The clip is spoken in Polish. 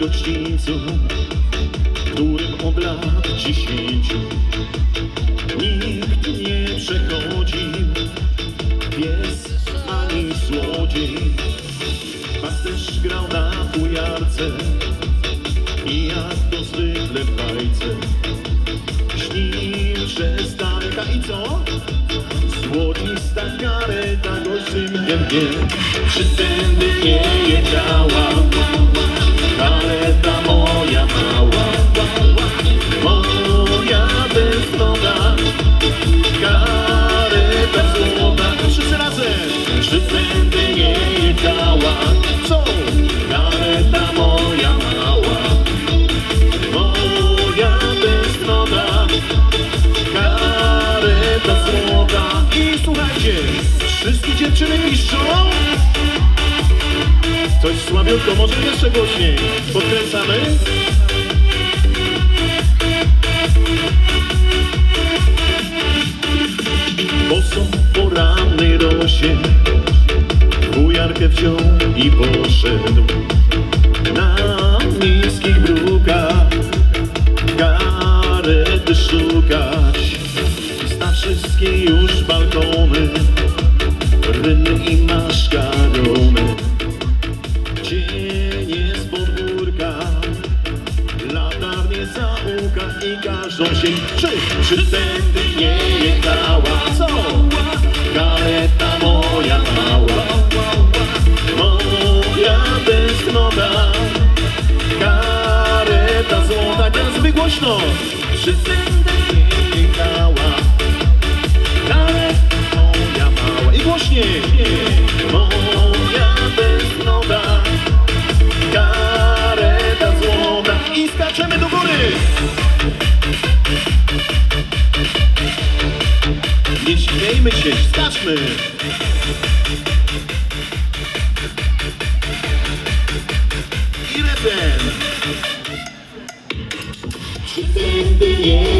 rocznicą, którym od lat dziesięciu nikt nie przechodził. Pies ani złodziej, pasterz grał na fujarce i jak to zwykle w bajce śnił, że starka i co? Złocista kareta gościnkiem wie, przy tędy nie jedziała. Kareta moja mała, moja beznoga, kareta złota. Wszyscy razem, przy tędy nie jedziała. Co? Kareta moja mała, moja beznoga, kareta złota. I słuchajcie, wszystkie dziewczyny piszczą. Coś słabiutko, może jeszcze głośniej. Podkręcamy. Bosą porannej rosie Bujarkę wziął i poszedł Na miejskich brukach Karety szukać Zna wszystkie już balkony Cienie z podwórka. Latarnie za ucha i każą się Czy, czy tędy nie jechała. Co? Kareta moja mała. Moja beznoga. Kareta złota Teraz wygłośno tędy nie jechała śmiejmy się, skaczmy I refren Tędy